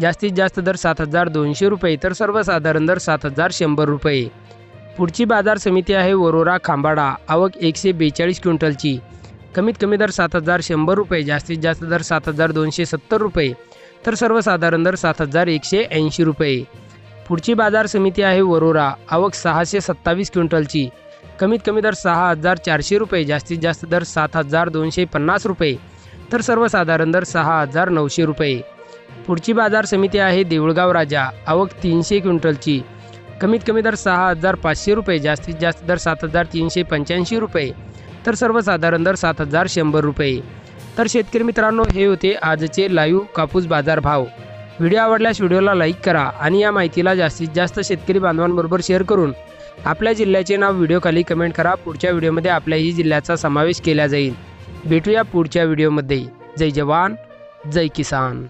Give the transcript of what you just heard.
जास्तीत जास्त दर सात हजार दोनशे रुपये तर सर्वसाधारण दर सात हजार शंभर रुपये. पुढची बाजार समिती आहे वरोरा खांबाडा. आवक एकशे बेचाळीस क्विंटलची. कमीत कमी दर सात हजार शंभर रुपये जास्तीत जास्त दर सात हजार दोनशे सत्तर रुपये तर सर्वसाधारण दर सात हजार एकशे ऐंशी रुपये. पुढची बाजार समिती आहे वरोरा. आवक सहाशे सत्तावीस क्विंटलची. कमीत कमी दर सहा हजार चारशे रुपये जास्तीत जास्त दर सात हजार दोनशे पन्नास रुपये तर सर्वसाधारण दर सहा हजार नऊशे रुपये. पुढची बाजार समिती आहे देऊळगाव राजा. आवक तीनशे क्विंटलची. कमीत कमी दर सहा हजार पाचशे रुपये जास्तीत जास्त दर सात हजार तीनशे पंच्याऐंशी रुपये तर सर्वसाधारण दर सात हजार शंभर रुपये. तर शेतकरी मित्रांनो हे होते आजचे लाईव्ह कापूस बाजार भाव. व्हिडिओ आवडल्यास व्हिडिओला लाईक करा आणि या माहितीला जास्तीत जास्त शेतकरी बांधवांबरोबर शेअर करून आपल्या जिल्ह्याचे नाव व्हिडिओखाली कमेंट करा. पुढच्या व्हिडिओमध्ये आपल्याही जिल्ह्याचा समावेश केला जाईल. भेटूया पुढच्या व्हिडिओमध्ये. जय जवान जय किसान.